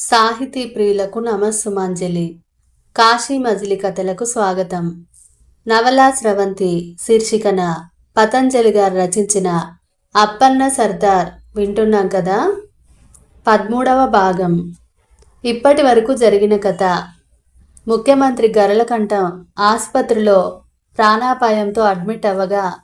సాహితీ ప్రియులకు నమస్సుమాంజలి. కాశీ మజిలి కథలకు స్వాగతం. నవలా స్రవంతి శీర్షికన పతంజలి గారు రచించిన అప్పన్న సర్దార్ వింటున్నాం కదా? పదమూడవ భాగం. ఇప్పటి వరకు జరిగిన కథ. ముఖ్యమంత్రి గరళకంఠం ఆసుపత్రిలో ప్రాణాపాయంతో అడ్మిట్ అవ్వగా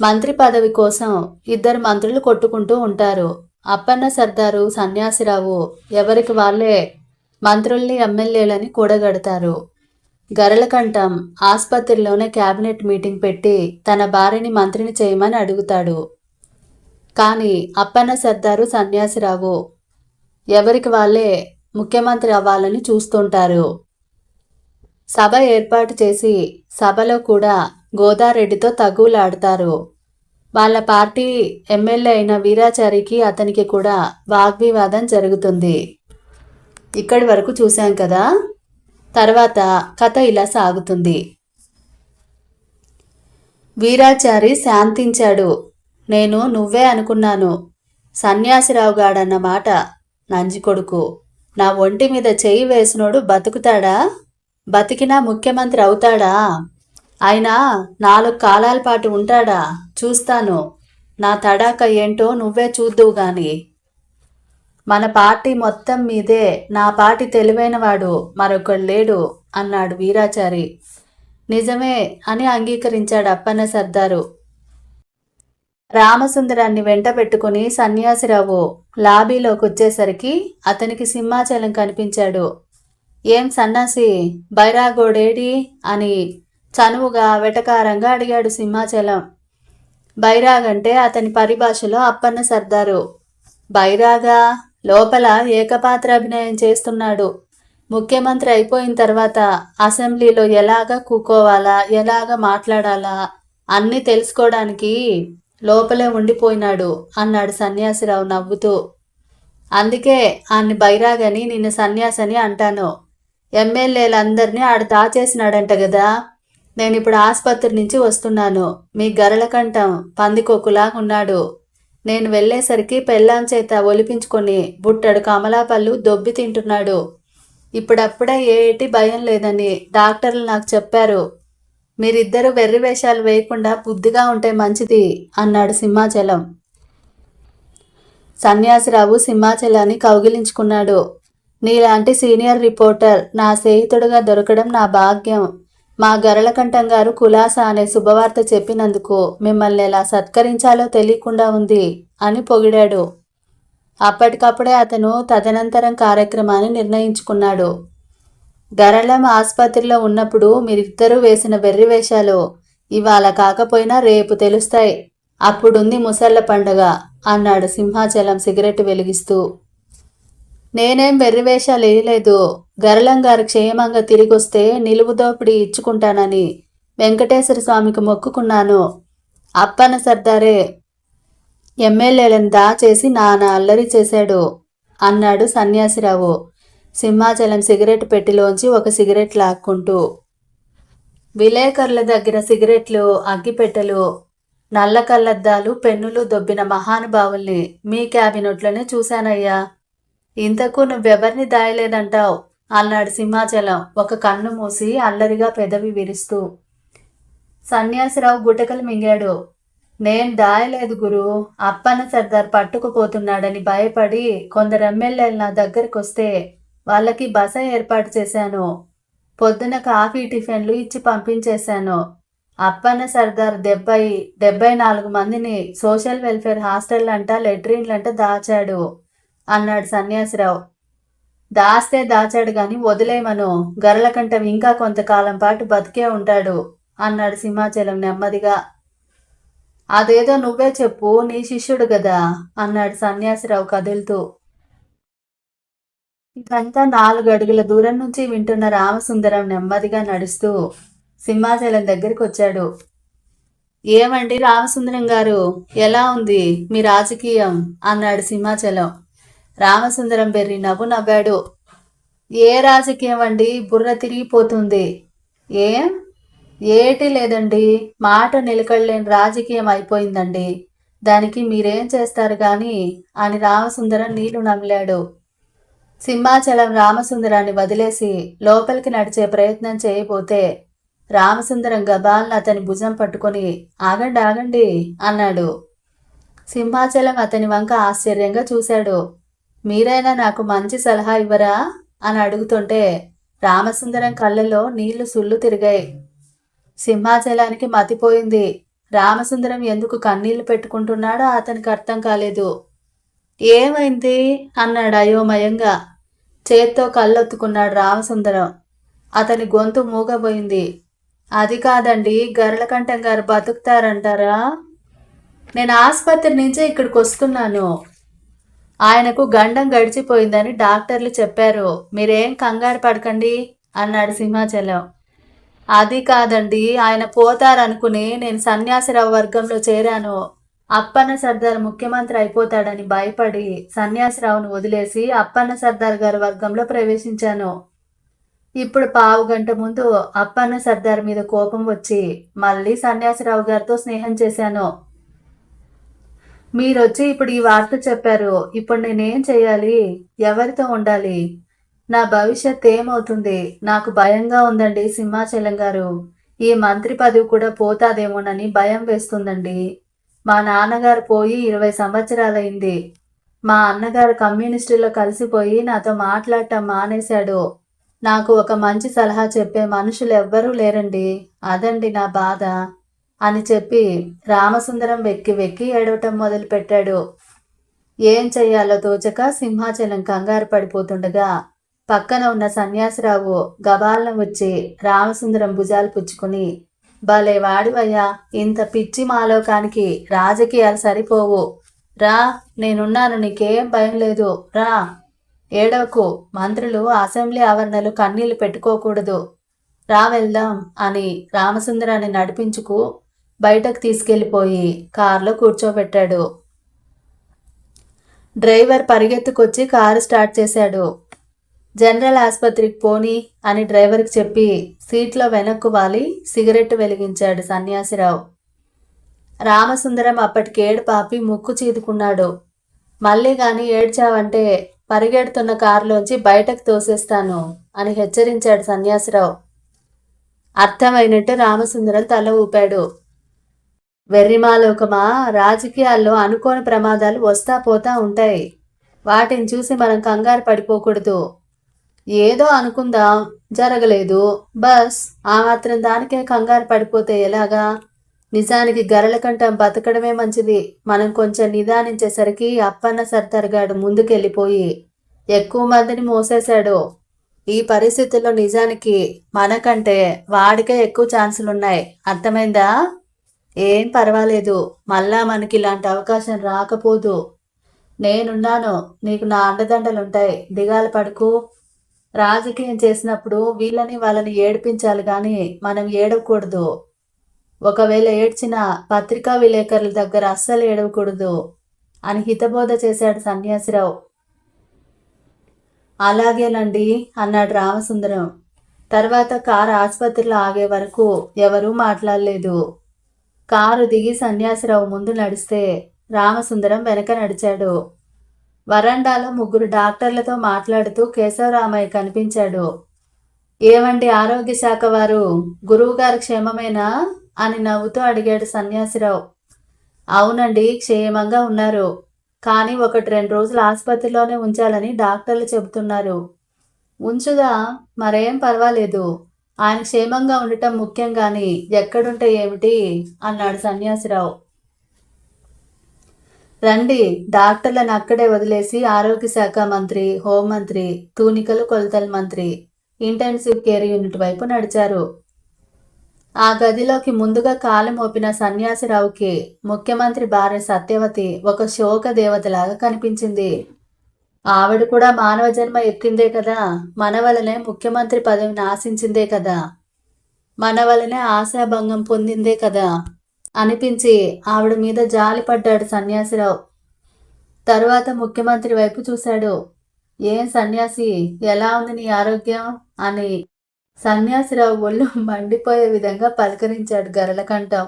మంత్రి పదవి కోసం ఇద్దరు మంత్రులు కొట్టుకుంటూ ఉంటారు. అప్పన్న సర్దారు సన్యాసిరావు ఎవరికి వాళ్ళే? మంత్రుల్ని ఎమ్మెల్యేలని కూడగడతారు. గరళకంఠం ఆసుపత్రిలోనే క్యాబినెట్ మీటింగ్ పెట్టి తన భార్యని మంత్రిని చేయమని అడుగుతాడు. కానీ అప్పన్న సర్దారు సన్యాసిరావు ఎవరికి వాళ్ళే? ముఖ్యమంత్రి అవ్వాలని చూస్తుంటారు. సభ ఏర్పాటు చేసి సభలో కూడా గోదారెడ్డితో తగువులాడతారు వాళ్ళ పార్టీ ఎమ్మెల్యే అయిన వీరాచారికి అతనికి కూడా వాగ్వివాదం జరుగుతుంది. ఇక్కడి వరకు చూశాం కదా? తర్వాత కథ ఇలా సాగుతుంది. వీరాచారి శాంతించాడు. నేను నువ్వే అనుకున్నాను. సన్యాసిరావు గాడన్న మాట నంజికొడుకు నా ఒంటి మీద చెయ్యి వేసినోడు బతుకుతాడా? బతికినా ముఖ్యమంత్రి అవుతాడా? ఆయన నాలుగు కాలాల పాటు ఉంటాడా? చూస్తాను. నా తడాక ఏంటో నువ్వే చూద్దువు గాని. మన పార్టీ మొత్తం మీదే నా పార్టీ తెలివైనవాడు మరొకడు లేడు అన్నాడు వీరాచారి. నిజమే అని అంగీకరించాడు అప్పన్న సర్దారు. రామసుందరాన్ని వెంట పెట్టుకుని సన్యాసిరావు లాబీలోకి వచ్చేసరికి అతనికి సింహాచలం కనిపించాడు. ఏం సన్నాసి? బైరాగోడేడి అని చనువుగా వెటకారంగా అడిగాడు సింహాచలం. బైరాగ్ అంటే అతని పరిభాషలో అప్పన్న సర్దారు. బైరాగా లోపల ఏకపాత్ర అభినయం చేస్తున్నాడు. ముఖ్యమంత్రి అయిపోయిన తర్వాత అసెంబ్లీలో ఎలాగ కూకోవాలా ఎలాగ మాట్లాడాలా అన్నీ తెలుసుకోవడానికి లోపలే ఉండిపోయినాడు అన్నాడు సన్యాసిరావు నవ్వుతూ. అందుకే ఆన్ని బైరాగని నిన్ను సన్యాసని అంటాను. ఎమ్మెల్యేలందరినీ ఆడు దాచేసినాడంట కదా నేను ఇప్పుడు ఆసుపత్రి నుంచి వస్తున్నాను. మీ గరళకంఠం పందికొక్కులాగా ఉన్నాడు నేను వెళ్ళేసరికి పెళ్ళాం చేత ఒలిపించుకొని బుట్టడు కమలాపళ్ళు దొబ్బి తింటున్నాడు. ఇప్పుడప్పుడే ఏటి భయం లేదని డాక్టర్లు నాకు చెప్పారు. మీరిద్దరూ వెర్రి వేషాలు వేయకుండా బుద్ధిగా ఉంటే మంచిది అన్నాడు సింహాచలం. సన్యాసిరావు సింహాచలాన్ని కౌగిలించుకున్నాడు. నీలాంటి సీనియర్ రిపోర్టర్ నా స్నేహితుడుగా దొరకడం నా భాగ్యం. మా గరళకంఠం గారు కులాస అనే శుభవార్త చెప్పినందుకు మిమ్మల్ని ఎలా సత్కరించాలో తెలియకుండా ఉంది అని పొగిడాడు. అప్పటికప్పుడే అతను తదనంతరం కార్యక్రమాన్ని నిర్ణయించుకున్నాడు. గరళం ఆసుపత్రిలో ఉన్నప్పుడు మీరిద్దరూ వేసిన వెర్రి వేషాలు ఇవాళ కాకపోయినా రేపు తెలుస్తాయి. అప్పుడుంది ముసళ్ళ పండగ అన్నాడు సింహాచలం సిగరెట్ వెలిగిస్తూ. నేనేం వెర్రివేషాలు వేయలేదు గరళం గారు క్షేమంగా తిరిగొస్తే నిలువు దోపిడీ ఇచ్చుకుంటానని వెంకటేశ్వర స్వామికి మొక్కుకున్నాను. అప్పన సర్దారే ఎమ్మెల్యేలను దాచేసి నాన్న అల్లరి చేశాడు అన్నాడు సన్యాసిరావు సింహాచలం సిగరెట్ పెట్టిలోంచి ఒక సిగరెట్ లాక్కుంటూ. విలేకరుల దగ్గర సిగరెట్లు అగ్గిపెట్టెలు నల్ల కళ్ళద్దాలు పెన్నులు దొబ్బిన మహానుభావుల్ని మీ క్యాబినెట్లోనే చూశానయ్యా. ఇంతకు నువ్వెవరిని దాయలేదంటావు? అన్నాడు సింహాచలం ఒక కన్ను మూసి అల్లరిగా పెదవి విరుస్తూ. సన్యాసిరావు గుటకలు మింగాడు. నేను దాయలేదు గురు. అప్పన్న సర్దార్ పట్టుకుపోతున్నాడని భయపడి కొందరు ఎమ్మెల్యేలు నా దగ్గరికి వస్తే వాళ్ళకి బస ఏర్పాటు చేశాను. పొద్దున కాఫీ టిఫిన్లు ఇచ్చి పంపించేశాను. అప్పన్న సర్దార్ డెబ్బై డెబ్బై నాలుగు మందిని సోషల్ వెల్ఫేర్ హాస్టల్ లెట్రిన్లంట దాచాడు. అన్నాడు సన్యాసిరావు. దాస్తే దాచాడు గాని వదిలేమను గరలకంఠం ఇంకా కొంతకాలం పాటు బతికే ఉంటాడు అన్నాడు సింహాచలం నెమ్మదిగా. అదేదో నువ్వే చెప్పు నీ శిష్యుడు కదా అన్నాడు సన్యాసిరావు కదులుతూ. ఇదంతా నాలుగు అడుగుల దూరం నుంచి వింటున్న రామసుందరం నెమ్మదిగా నడుస్తూ సింహాచలం దగ్గరికి వచ్చాడు. ఏమండి రామసుందరం గారు? ఎలా ఉంది? మీ రాజకీయం? అన్నాడు సింహాచలం. రామసుందరం బెర్రి నవ్వు నవ్వాడు. ఏ రాజకీయం అండి బుర్ర తిరిగిపోతుంది. ఏం? ఏటి లేదండి. మాట నిలకడలేని రాజకీయం అయిపోయిందండి. దానికి మీరేం చేస్తారు కానీ అని రామసుందరం నీళ్ళు నమిలాడు. సింహాచలం రామసుందరాన్ని వదిలేసి లోపలికి నడిచే ప్రయత్నం చేయబోతే రామసుందరం గబాల్ని అతని భుజం పట్టుకొని ఆగండి ఆగండి అన్నాడు. సింహాచలం అతని వంక ఆశ్చర్యంగా చూశాడు. మీరైనా నాకు మంచి సలహా ఇవ్వరా? అని అడుగుతుంటే రామసుందరం కళ్ళలో నీళ్ళు సుళ్ళు తిరిగాయి. సింహాచలానికి మతిపోయింది. రామసుందరం ఎందుకు కన్నీళ్ళు పెట్టుకుంటున్నాడో అతనికి అర్థం కాలేదు. ఏమైంది? అన్నాడు అయోమయంగా. చేత్తో కళ్ళొత్తుకున్నాడు రామసుందరం. అతని గొంతు మూగబోయింది. అది కాదండి గరళకంఠం గారు బతుకుతారంటారా? నేను ఆసుపత్రి నుంచే ఇక్కడికి వస్తున్నాను ఆయనకు గండం గడిచిపోయిందని డాక్టర్లు చెప్పారు. మీరేం కంగారు పడకండి అన్నాడు సింహాచలం. అది కాదండి ఆయన పోతారనుకుని నేను సన్యాసిరావు వర్గంలో చేరాను. అప్పన్న సర్దార్ ముఖ్యమంత్రి అయిపోతాడని భయపడి సన్యాసిరావును వదిలేసి అప్పన్న సర్దార్ గారి వర్గంలో ప్రవేశించాను. ఇప్పుడు పావు గంట ముందు అప్పన్న సర్దార్ మీద కోపం వచ్చి మళ్ళీ సన్యాసిరావు గారితో స్నేహం చేశాను. మీరు వచ్చి ఇప్పుడు ఈ వార్త చెప్పారు. ఇప్పుడు నేనేం చేయాలి? ఎవరితో ఉండాలి? నా భవిష్యత్ ఏమవుతుంది? నాకు భయంగా ఉందండి సింహాచలం గారు. ఈ మంత్రి పదవి కూడా పోతాదేమోనని భయం వేస్తుందండి. మా నాన్నగారు పోయి ఇరవై సంవత్సరాలైంది. మా అన్నగారు కమ్యూనిస్టులో కలిసిపోయి నాతో మాట్లాడటం మానేశాడు. నాకు ఒక మంచి సలహా చెప్పే మనుషులు ఎవ్వరూ లేరండి. అదండి నా బాధ. అని చెప్పి రామసుందరం వెక్కి వెక్కి ఏడవటం మొదలుపెట్టాడు ఏం చెయ్యాలో తోచక సింహాచలం కంగారు పడిపోతుండగా పక్కన ఉన్న సన్యాసిరావు గబాలను వచ్చి రామసుందరం భుజాలు పుచ్చుకుని భలే వాడివయ్యా ఇంత పిచ్చి మాలోకానికి రాజకీయాలు సరిపోవు. రా నేనున్నాను నీకేం భయం లేదు. రా. ఏడవకు. మంత్రులు అసెంబ్లీ ఆవరణలు కన్నీళ్ళు పెట్టుకోకూడదు. రా వెళ్దాం అని రామసుందరాన్ని నడిపించుకు బయటకు తీసుకెళ్ళిపోయి కారులో కూర్చోబెట్టాడు. డ్రైవర్ పరిగెత్తుకొచ్చి కారు స్టార్ట్ చేశాడు. జనరల్ ఆసుపత్రికి పోని అని డ్రైవర్కి చెప్పి సీట్లో వెనక్కు వాలి సిగరెట్ వెలిగించాడు సన్యాసిరావు. రామసుందరం అప్పటికి ఏడు పాపి ముక్కు చీదుకున్నాడు. మళ్ళీ గాని ఏడ్చావంటే పరిగెడుతున్న కారులోంచి బయటకు తోసేస్తాను అని హెచ్చరించాడు సన్యాసిరావు. అర్థమైనట్టు రామసుందరం తల ఊపాడు. వెర్రిమాలోకమా? రాజకీయాల్లో అనుకోని ప్రమాదాలు వస్తా పోతా ఉంటాయి. వాటిని చూసి మనం కంగారు పడిపోకూడదు. ఏదో అనుకుందాం. జరగలేదు. బస్. ఆ మాత్రం దానికే కంగారు పడిపోతే ఎలాగా? నిజానికి గరళకంఠం బతకడమే మంచిది. మనం కొంచెం నిదానించేసరికి అప్పన్న సర్దార్గాడు ముందుకెళ్ళిపోయి ఎక్కువ మందిని మోసేశాడు. ఈ పరిస్థితుల్లో నిజానికి మనకంటే వాడికే ఎక్కువ ఛాన్సులున్నాయి. అర్థమైందా? ఏం పర్వాలేదు. మళ్ళా మనకి ఇలాంటి అవకాశం రాకపోదు. నేనున్నాను. నీకు నా అండదండలుంటాయి. దిగాల పడుకు. రాజకీయం చేసినప్పుడు వీళ్ళని వాళ్ళని ఏడిపించాలి కానీ మనం ఏడవకూడదు. ఒకవేళ ఏడ్చిన పత్రికా విలేకరుల దగ్గర అస్సలు ఏడవకూడదు అని హితబోధ చేశాడు సన్యాసిరావు. అలాగేనండి అన్నాడు రామసుందరం. తర్వాత కారు ఆసుపత్రిలో ఆగే వరకు ఎవరూ మాట్లాడలేదు. కారు దిగి సన్యాసిరావు ముందు నడిస్తే రామసుందరం వెనక నడిచాడు. వరండాలో ముగ్గురు డాక్టర్లతో మాట్లాడుతూ కేశవరామయ్య కనిపించాడు. ఏమండి ఆరోగ్య శాఖ వారు? గురువుగారు క్షేమమేనా? అని నవ్వుతూ అడిగాడు సన్యాసిరావు. అవునండి క్షేమంగా ఉన్నారు. కానీ ఒకటి రెండు రోజులు ఆసుపత్రిలోనే ఉంచాలని డాక్టర్లు చెబుతున్నారు. ఉంచుదా? మరేం పర్వాలేదు. ఆయన క్షేమంగా ఉండటం ముఖ్యం కానీ ఎక్కడుంటే ఏమిటి? అన్నాడు సన్యాసిరావు. రండి డాక్టర్లను అక్కడే వదిలేసి ఆరోగ్య శాఖ మంత్రి హోంమంత్రి తూనికలు కొలతల మంత్రి ఇంటెన్సివ్ కేర్ యూనిట్ వైపు నడిచారు. ఆ గదిలోకి ముందుగా కాలు మోపిన సన్యాసిరావుకి ముఖ్యమంత్రి భార్య సత్యవతి ఒక శోక దేవతలాగా కనిపించింది. ఆవిడ కూడా మానవ జన్మ ఎత్తిందే కదా. మన వలనే ముఖ్యమంత్రి పదవిని ఆశించిందే కదా. మన వలనే ఆశాభంగం పొందిందే కదా. అనిపించి ఆవిడ మీద జాలి పడ్డాడు సన్యాసిరావు. తరువాత ముఖ్యమంత్రి వైపు చూశాడు. ఏం సన్యాసి? ఎలా ఉంది నీ ఆరోగ్యం? అని సన్యాసిరావు ఒళ్ళు మండిపోయే విధంగా పలకరించాడు గరలకంఠం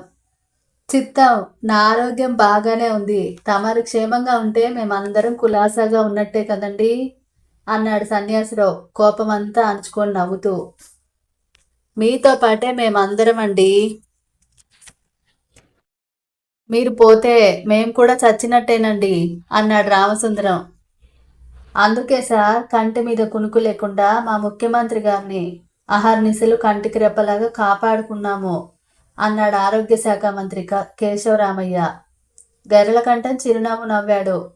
చిత్తం నా ఆరోగ్యం బాగానే ఉంది. తమరు క్షేమంగా ఉంటే మేమందరం కులాసాగా ఉన్నట్టే కదండి? అన్నాడు సన్యాసిరావు కోపమంతా అణుచుకొని నవ్వుతూ. మీతో పాటే మేమందరం అండి మీరు పోతే మేం కూడా చచ్చినట్టేనండి అన్నాడు రామసుందరం. అందుకే సార్ కంటి మీద కునుకు లేకుండా మా ముఖ్యమంత్రి గారిని అహర్నిశలు కంటికి రెప్పలాగా కాపాడుకున్నాము. అన్నాడు ఆరోగ్య శాఖ మంత్రి క- కేశవరామయ్య. గెర్రలకంఠం చిరునవ్వు నవ్వాడు.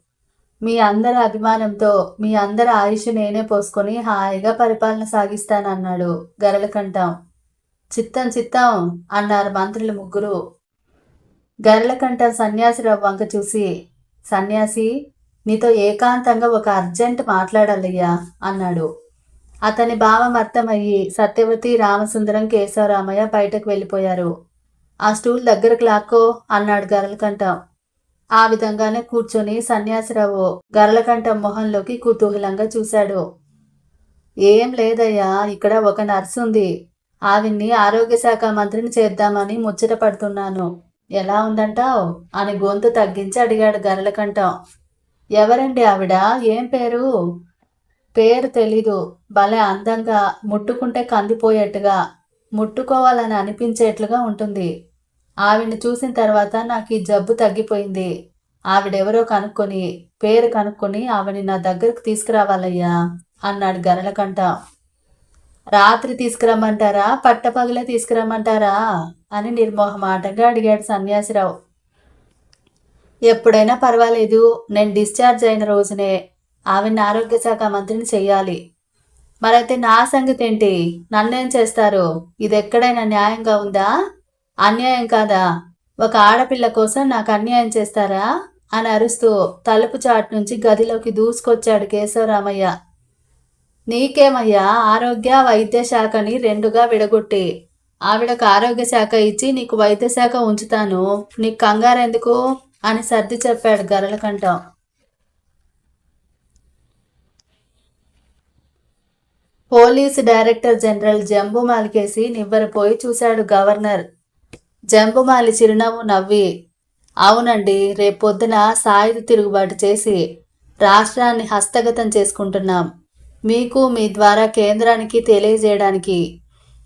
మీ అందరి అభిమానంతో మీ అందరి ఆయుష్ నేనే పోసుకొని హాయిగా పరిపాలన సాగిస్తానన్నాడు గరళకంఠం చిత్తం చిత్తం అన్నారు మంత్రులు ముగ్గురు. గరళకంఠం సన్యాసిరావు వంక చూసి సన్యాసి నీతో ఏకాంతంగా ఒక అర్జెంట్ మాట్లాడాలయ్యా అన్నాడు. అతని భావం అర్థమయ్యి సత్యవతి రామసుందరం కేశవరామయ్య బయటకు వెళ్ళిపోయారు. ఆ స్టూల్ దగ్గరకు లాక్కో అన్నాడు గరళకంఠం ఆ విధంగానే కూర్చొని సన్యాసిరావు గరళకంఠం మొహంలోకి కుతూహలంగా చూశాడు. ఏం లేదయ్యా ఇక్కడ ఒక నర్సు ఉంది. ఆవిడ్ని ఆరోగ్య శాఖ మంత్రిని చేద్దామని ముచ్చట పడుతున్నాను. ఎలా ఉందంటావు? అని గొంతు తగ్గించి అడిగాడు గరళకంఠం ఎవరండి ఆవిడ? ఏం పేరు? పేరు తెలీదు. భలే అందంగా ముట్టుకుంటే కందిపోయేట్టుగా. ముట్టుకోవాలని అనిపించేట్లుగా ఉంటుంది. ఆవిడ్ని చూసిన తర్వాత నాకు ఈ జబ్బు తగ్గిపోయింది. ఆవిడెవరో కనుక్కొని పేరు కనుక్కొని ఆవిడని నా దగ్గరకు తీసుకురావాలయ్యా అన్నాడు గనలకంట రాత్రి తీసుకురమ్మంటారా? పట్టపగలే తీసుకురమ్మంటారా? అని నిర్మోహమాటంగా అడిగాడు సన్యాసిరావు. ఎప్పుడైనా పర్వాలేదు నేను డిశ్చార్జ్ అయిన రోజునే ఆవిడ ఆరోగ్య శాఖ మంత్రిని చెయ్యాలి. మరైతే నా సంగతి ఏంటి నన్నేం చేస్తారు? ఇది ఎక్కడైనా న్యాయంగా ఉందా? అన్యాయం కాదా? ఒక ఆడపిల్ల కోసం నాకు అన్యాయం చేస్తారా? అని అరుస్తూ తలుపు చాటు నుంచి గదిలోకి దూసుకొచ్చాడు కేశవరామయ్య. నీకేమయ్యా? ఆరోగ్య వైద్య శాఖని రెండుగా విడగొట్టి. ఆవిడకు ఆరోగ్య శాఖ ఇచ్చి నీకు వైద్య శాఖ ఉంచుతాను. నీకు కంగారెందుకు? అని సర్ది చెప్పాడు Garalakantham police director general Jambumali కేసి నివ్వరపోయి చూశాడు గవర్నర్. జంబుమాలి చిరునవ్వు నవ్వి అవునండి రేపొద్దున సాయుధ తిరుగుబాటు చేసి రాష్ట్రాన్ని హస్తగతం చేసుకుంటున్నాం. మీకు మీ ద్వారా కేంద్రానికి తెలియజేయడానికి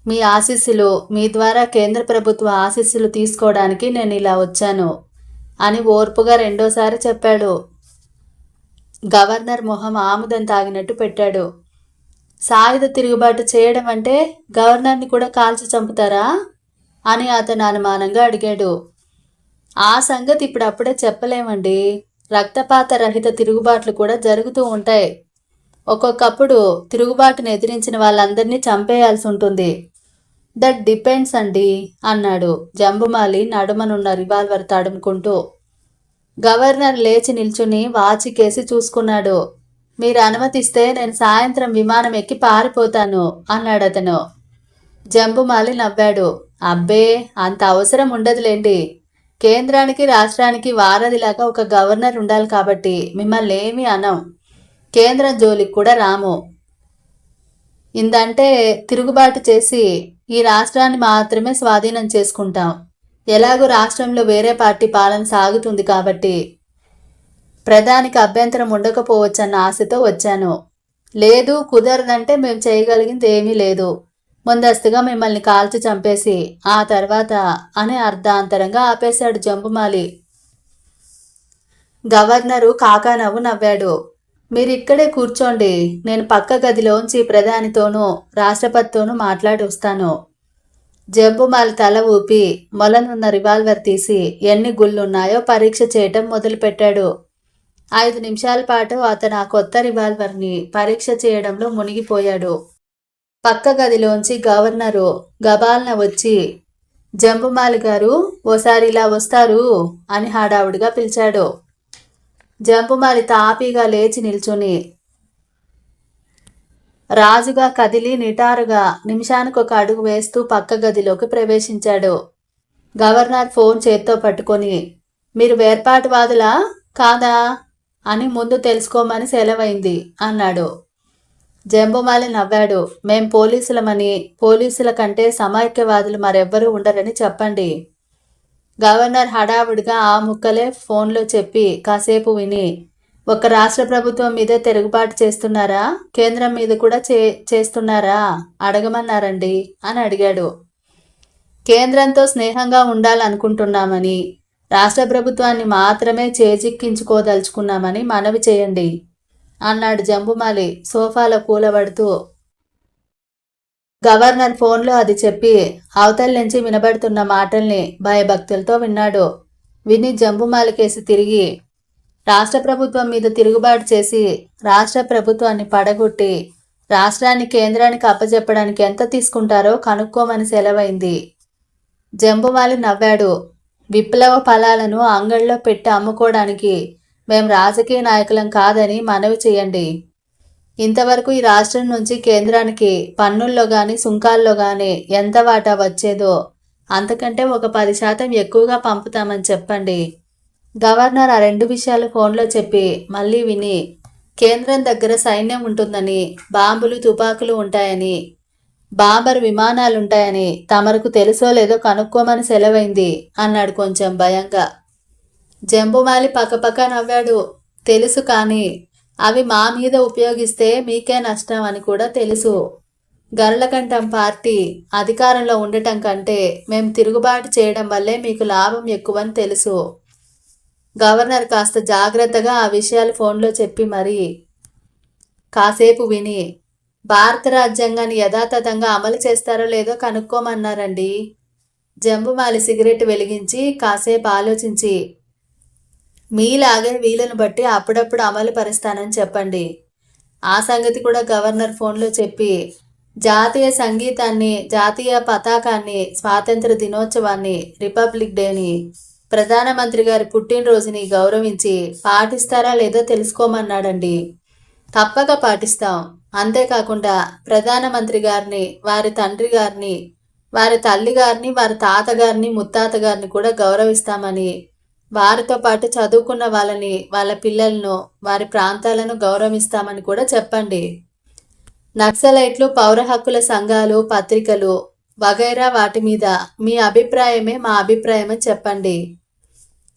మీ ఆశీస్సులు మీ ద్వారా కేంద్ర ప్రభుత్వ ఆశీస్సులు తీసుకోవడానికి నేను ఇలా వచ్చాను అని ఓర్పుగా రెండోసారి చెప్పాడు. గవర్నర్ మొహం ఆముదం తాగినట్టు పెట్టాడు. సాయుధ తిరుగుబాటు చేయడం అంటే గవర్నర్ని కూడా కాల్చి చంపుతారా? అని అతను అనుమానంగా అడిగాడు. ఆ సంగతి ఇప్పుడు అప్పుడే చెప్పలేమండి. రక్తపాత రహిత తిరుగుబాట్లు కూడా జరుగుతూ ఉంటాయి. ఒక్కొక్కప్పుడు తిరుగుబాటును ఎదిరించిన వాళ్ళందరినీ చంపేయాల్సి ఉంటుంది. దట్ డిపెండ్స్ అండి అన్నాడు జంబుమాలి నడుమనున్న రివాల్వర్ తడుముకుంటూ. గవర్నర్ లేచి నిల్చుని వాచికేసి చూసుకున్నాడు. మీరు అనుమతిస్తే నేను సాయంత్రం విమానం ఎక్కి పారిపోతాను అన్నాడు అతను. జంబుమాలి నవ్వాడు. అబ్బే అంత అవసరం ఉండదులేండి. కేంద్రానికి రాష్ట్రానికి వారధిలాగా ఒక గవర్నర్ ఉండాలి కాబట్టి మిమ్మల్ని ఏమీ అనం. కేంద్రం జోలికి కూడా రాము. ఇందంటే తిరుగుబాటు చేసి ఈ రాష్ట్రాన్ని మాత్రమే స్వాధీనం చేసుకుంటాం. ఎలాగో రాష్ట్రంలో వేరే పార్టీ పాలన సాగుతుంది కాబట్టి ప్రధానికి అభ్యంతరం ఉండకపోవచ్చన్న ఆశతో వచ్చాను. లేదు కుదరదంటే మేము చేయగలిగింది ఏమీ లేదు. ముందస్తుగా మిమ్మల్ని కాల్చి చంపేసి ఆ తర్వాత అని అర్ధాంతరంగా ఆపేశాడు జంబుమాలి. గవర్నరు కాకానవ్వు నవ్వాడు. మీరిక్కడే కూర్చోండి నేను పక్క గదిలోంచి ప్రధానితోనూ రాష్ట్రపతితోనూ మాట్లాడి వస్తాను. జంబుమాలి తల ఊపి మొలనున్న రివాల్వర్ తీసి ఎన్ని గుళ్ళున్నాయో పరీక్ష చేయటం మొదలుపెట్టాడు. ఐదు నిమిషాల పాటు అతను ఆ కొత్త రివాల్వర్ని పరీక్ష చేయడంలో మునిగిపోయాడు. పక్క గదిలోంచి గవర్నరు గబాల్న వచ్చి జంబుమాలి గారు ఓసారి ఇలా వస్తారు అని హడావుడిగా పిలిచాడు. జంబుమాలి తాపీగా లేచి నిల్చుని రాజుగా కదిలి నిటారుగా నిమిషానికి ఒక అడుగు వేస్తూ పక్క గదిలోకి ప్రవేశించాడు. గవర్నర్ ఫోన్ చేత్తో పట్టుకొని మీరు వేర్పాటువాదులా? కాదా? అని ముందు తెలుసుకోమని సెలవైంది అన్నాడు. జంబుమాలి నవ్వాడు. మేం పోలీసులమని పోలీసుల కంటే సమైక్యవాదులు మరెవ్వరూ ఉండరని చెప్పండి. గవర్నర్ హడావుడిగా ఆ ముక్కలే ఫోన్లో చెప్పి కాసేపు విని ఒక రాష్ట్ర ప్రభుత్వం మీదే తిరుగుబాటు చేస్తున్నారా? కేంద్రం మీద కూడా చే చేస్తున్నారా? అడగమన్నారండి అని అడిగాడు. కేంద్రంతో స్నేహంగా ఉండాలనుకుంటున్నామని రాష్ట్ర ప్రభుత్వాన్ని మాత్రమే చేజిక్కించుకోదలుచుకున్నామని మనవి చేయండి అన్నాడు జంబుమాలి సోఫాలో కూలబడుతూ. గవర్నర్ ఫోన్లో అది చెప్పి అవతల నుంచి వినబడుతున్న మాటల్ని భయభక్తులతో విన్నాడు. విని జంబుమాలికేసి తిరిగి రాష్ట్ర ప్రభుత్వం మీద తిరుగుబాటు చేసి రాష్ట్ర ప్రభుత్వాన్ని పడగొట్టి రాష్ట్రాన్ని కేంద్రానికి అప్పచెప్పడానికి ఎంత తీసుకుంటారో కనుక్కోమని సెలవైంది. జంబుమాలి నవ్వాడు. విప్లవ ఫలాలను అంగడిలో పెట్టి అమ్ముకోవడానికి మేము రాజకీయ నాయకులం కాదని మనవి చేయండి. ఇంతవరకు ఈ రాష్ట్రం నుంచి కేంద్రానికి పన్నుల్లో కానీ సుంకాల్లో కానీ ఎంత వాటా వచ్చేదో అంతకంటే ఒక పది శాతం ఎక్కువగా పంపుతామని చెప్పండి. గవర్నర్ ఆ రెండు విషయాలు ఫోన్లో చెప్పి మళ్ళీ విని కేంద్రం దగ్గర సైన్యం ఉంటుందని బాంబులు తుపాకులు ఉంటాయని బాంబర్ విమానాలుంటాయని తమరకు తెలుసో లేదో కనుక్కోమని సెలవైంది అన్నాడు కొంచెం భయంగా. జంబుమాలి పక్కపక్క నవ్వాడు. తెలుసు కానీ అవి మా మీద ఉపయోగిస్తే మీకే నష్టం అని కూడా తెలుసు. గరళకంఠం పార్టీ అధికారంలో ఉండటం కంటే మేము తిరుగుబాటు చేయడం వల్లే మీకు లాభం ఎక్కువని తెలుసు. గవర్నర్ కాస్త జాగ్రత్తగా ఆ విషయాలు ఫోన్లో చెప్పి మరి కాసేపు విని భారత రాజ్యాంగాన్ని యథాతథంగా అమలు చేస్తారో లేదో కనుక్కోమన్నారండి. జంబుమాలి సిగరెట్ వెలిగించి కాసేపు ఆలోచించి మీలాగే వీలను బట్టి అప్పుడప్పుడు అమలు పరుస్తానని చెప్పండి. ఆ సంగతి కూడా గవర్నర్ ఫోన్లో చెప్పి జాతీయ సంగీతాన్ని జాతీయ పతాకాన్ని స్వాతంత్ర దినోత్సవాన్ని రిపబ్లిక్ డేని ప్రధానమంత్రి గారి పుట్టినరోజుని గౌరవించి పాటిస్తారా లేదో తెలుసుకోమన్నాడండి. తప్పక పాటిస్తాం. అంతేకాకుండా ప్రధానమంత్రి గారిని వారి తండ్రి గారిని వారి తల్లి గారిని వారి తాతగారిని ముత్తాత గారిని కూడా గౌరవిస్తామని వారితో పాటు చదువుకున్న వాళ్ళని వాళ్ళ పిల్లలను వారి ప్రాంతాలను గౌరవిస్తామని కూడా చెప్పండి. నక్సలైట్లు పౌర హక్కుల సంఘాలు పత్రికలు వగైరా వాటి మీద మీ అభిప్రాయమే మా అభిప్రాయమని చెప్పండి.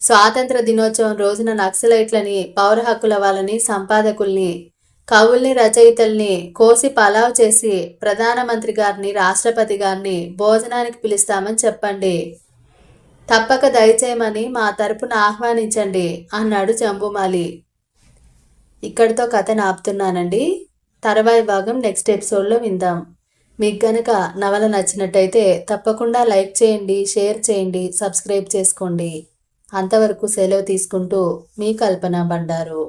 స్వాతంత్ర దినోత్సవం రోజున నక్సలైట్లని పౌర హక్కుల వాళ్ళని సంపాదకుల్ని కవుల్ని రచయితల్ని కోసి పలావ్ చేసి ప్రధానమంత్రి గారిని రాష్ట్రపతి గారిని భోజనానికి పిలుస్తామని చెప్పండి. తప్పక దయచేయమని మా తరపున ఆహ్వానించండి అన్నాడు జంబుమాలి. ఇక్కడితో కథను ఆపుతున్నానండి తర్వాయి భాగం నెక్స్ట్ ఎపిసోడ్లో విందాం. మీకు గనక నవల నచ్చినట్టయితే తప్పకుండా లైక్ చేయండి షేర్ చేయండి సబ్స్క్రైబ్ చేసుకోండి. అంతవరకు సెలవు తీసుకుంటూ మీ కల్పన బండారు